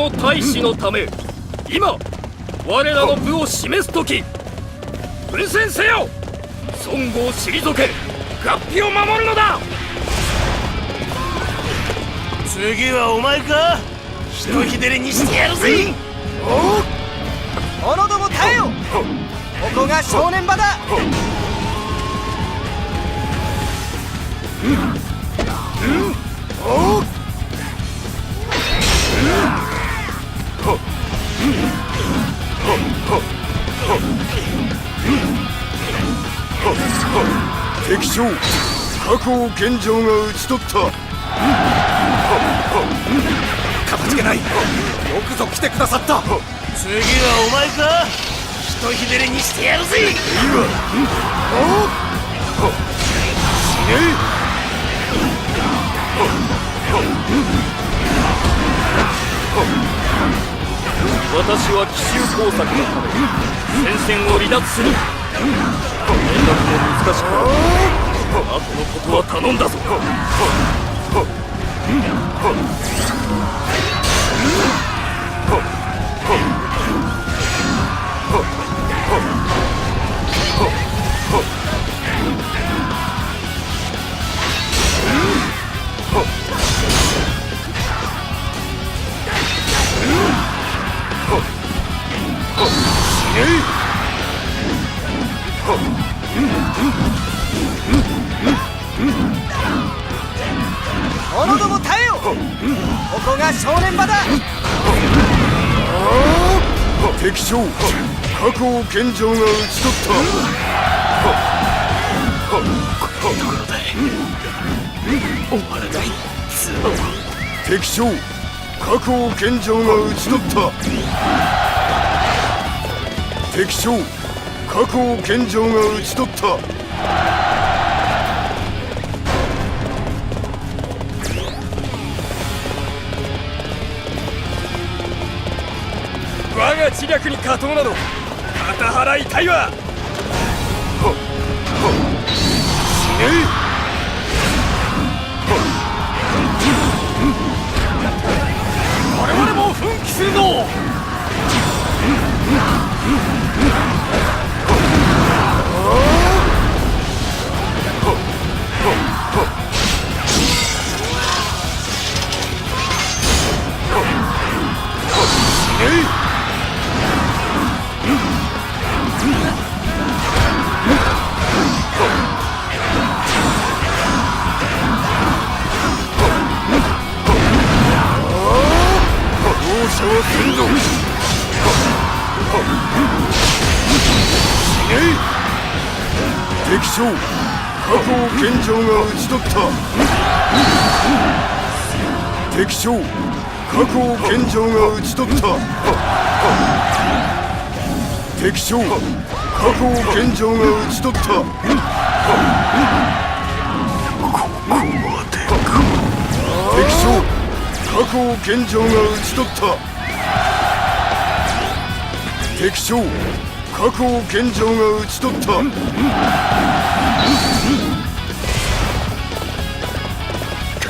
殿の大使のため今我らの部を示す時奮戦せよ。孫悟を退け。合皮を守るのだ。次はお前か。ひとひねりにしてやるぜ。者ども耐えよ。ここが正念場だ敵将加工健丈が討ち取った。かたじけないよくぞ来てくださっ。た次はお前かひとひねりにしてやるぜ私は奇襲工作のため戦線を離脱する。連絡も難しくあとのことは頼んだぞ。敵将加工健丈が討ち取った。ところでお前がいつ敵将加工健丈が討ち取った。敵将加工健丈が討ち取った。我が知略に加藤など片腹痛いたいわ。我々も奮起するぞ。おお将加工健丈が討ち取った。敵将加工健丈が討ち取った。敵将加工健丈が討ち取った。敵将加工健丈が討ち取った。敵将加工健丈が討ち取った。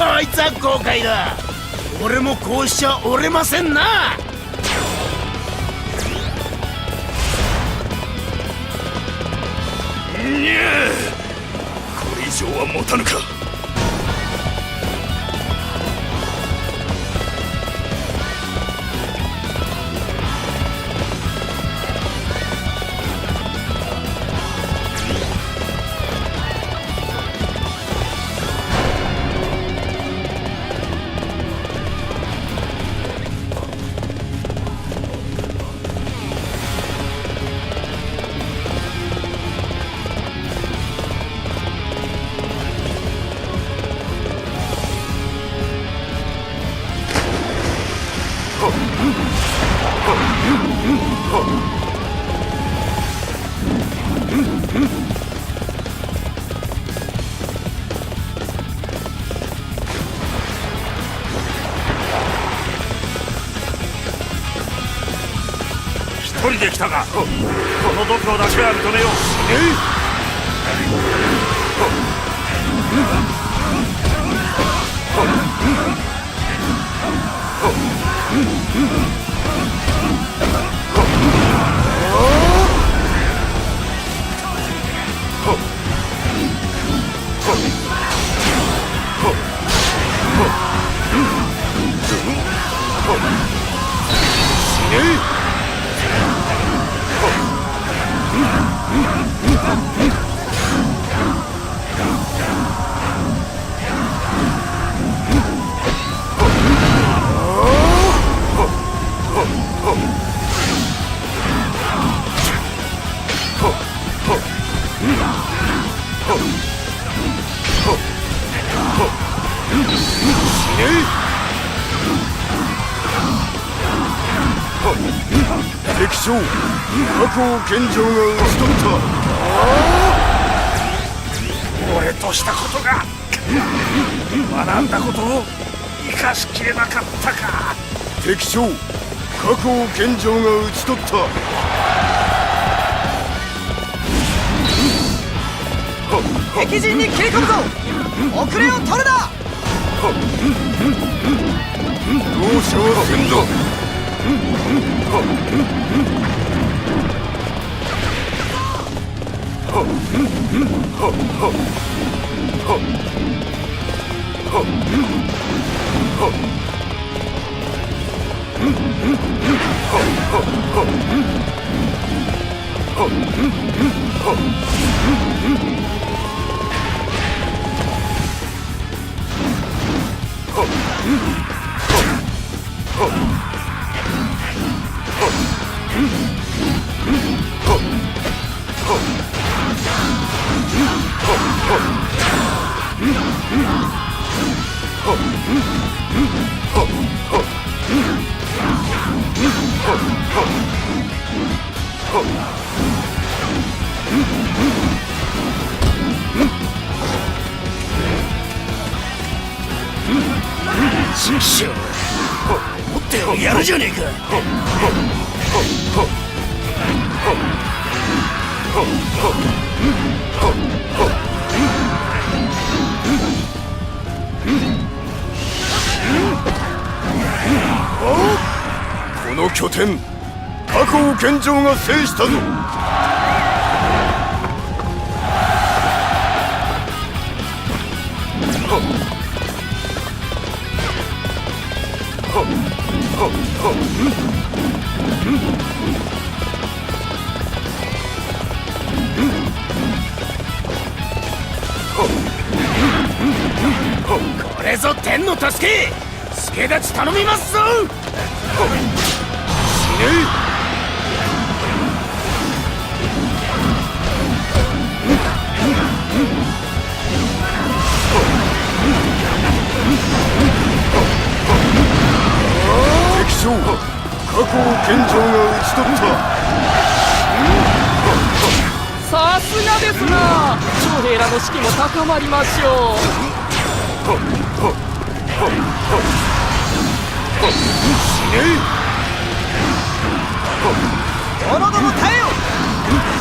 こいつは豪快だ。俺もこうしちゃ折れませんな。にゃこれ以上は持たぬか。の度胸だけは認めよう敵将加工健丈が討ち取った。俺としたことが学んだことを生かしきれなかったか。敵将が討ち取った。敵陣に切り込むぞ。遅れを取るな。容赦はせんぞ Oh! Mm-hmm. この拠点加工健丈が制したぞ。これぞ天の助け。助立ち頼みますぞ。敵将加工健丈が討ち取ったさすがですな。長兵らの士気も高まりましょ者どもえよ。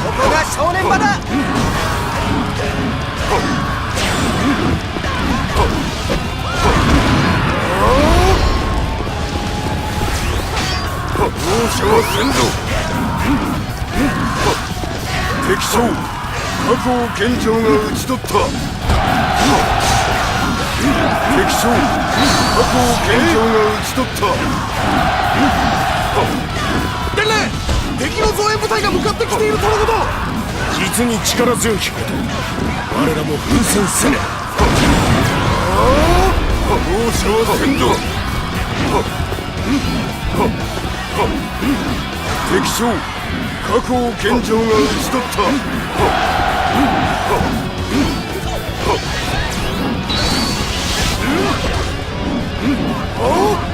ここが正念場だ。容赦はせんぞ敵将加工健丈が討ち取った。敵将加工健丈が討ち取った。敵の増援部隊が向かってきているとのこと。実に力強きこと我らも奮戦せね。容赦はせんぞ敵将加工健丈が討ち取った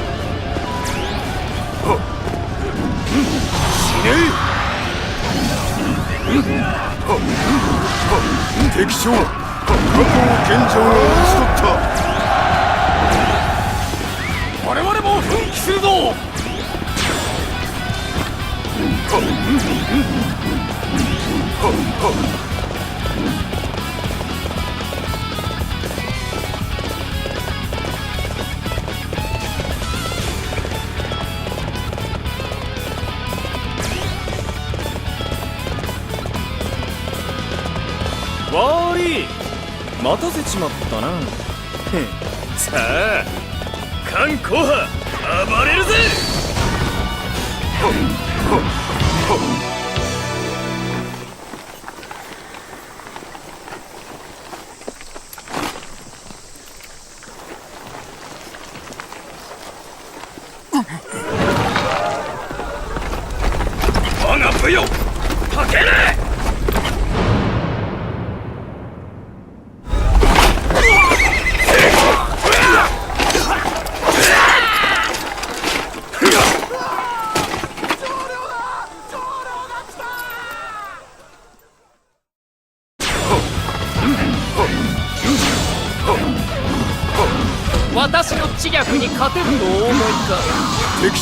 敵将加工健丈が討ち取った。我々も奮起するぞ 悪い待たせちまったな。さあ艦後派暴れるぜ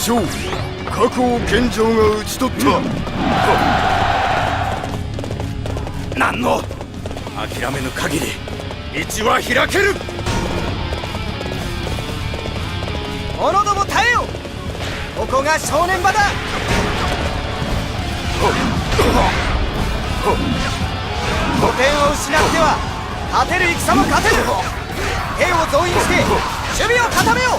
敵将確保健丈が討ち取った。何の？諦めぬ限り道は開ける。者ども耐えよ。ここが正念場だ。拠点を失っては勝てる戦も勝てる兵を増員して守備を固めよ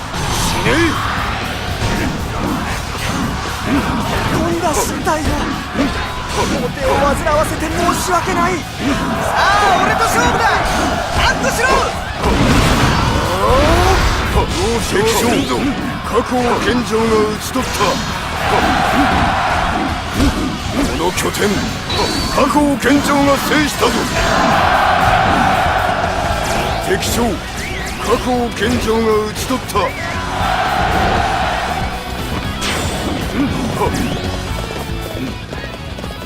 とんだ失態だお手を煩わせて申し訳ない。さあ俺と勝負だ。アップしろ。敵将。確保健丈が討ち取ったこの拠点。確保健丈が制したぞ。敵将。確保健丈が討ち取った。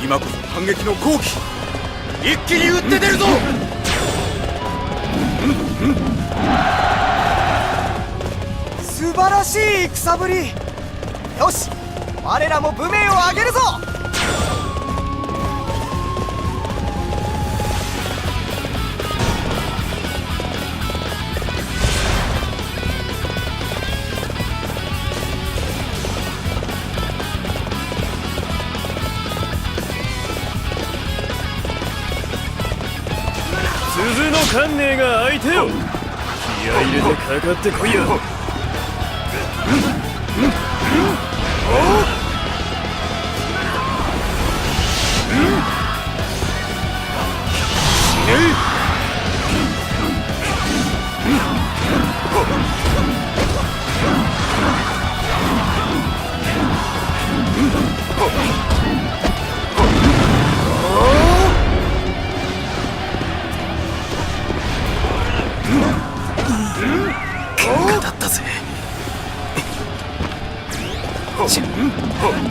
今こそ反撃の好機。一気に打って出るぞ！素晴らしい戦ぶり。よし我らも武名を上げるぞ！かんねえが相手よ。気合入れてかかってこいよ。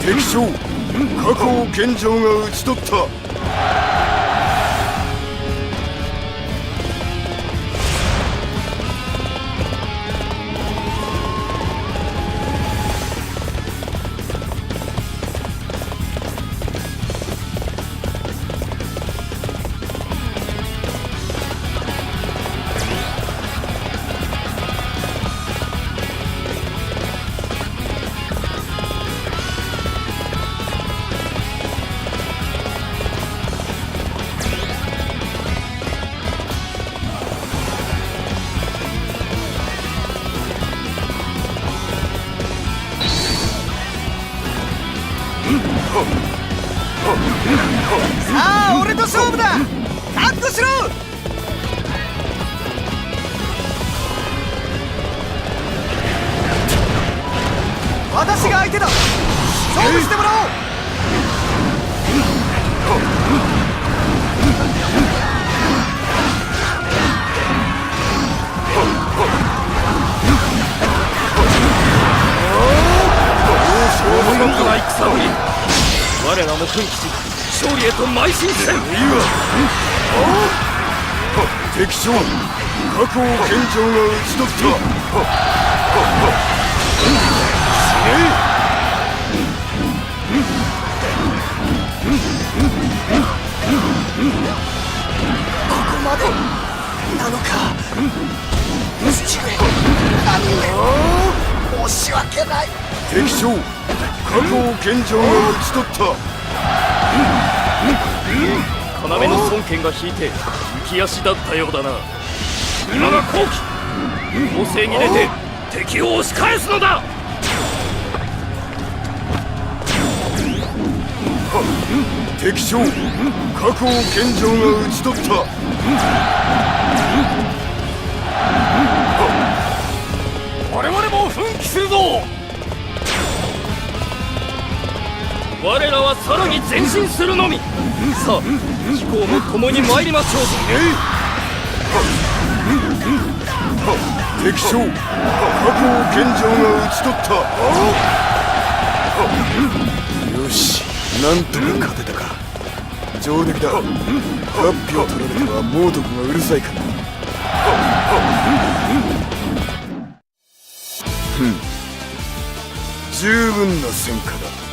敵将確保健丈が討ち取った。私が相手だ。勝負してもらおう。見事な戦ぶり我らも奮起し勝利へと邁進せんい敵将確保健丈が討ち取ったまでなのか父上何を申し訳ない敵将確保健丈が討ち取った要の孫権が引いて浮き足だったようだな。今が好機。攻勢に出て敵を押し返すのだ。敵将確保健丈が討ち取った。我々も奮起するぞ。我らはさらに前進するのみ。さあ飛行も共に参りましょうぞ。敵将確保健丈が討ち取った。なんとか勝てたか。上出来だ。ハッピーを取られては猛毒がうるさいから。十分な戦果だ。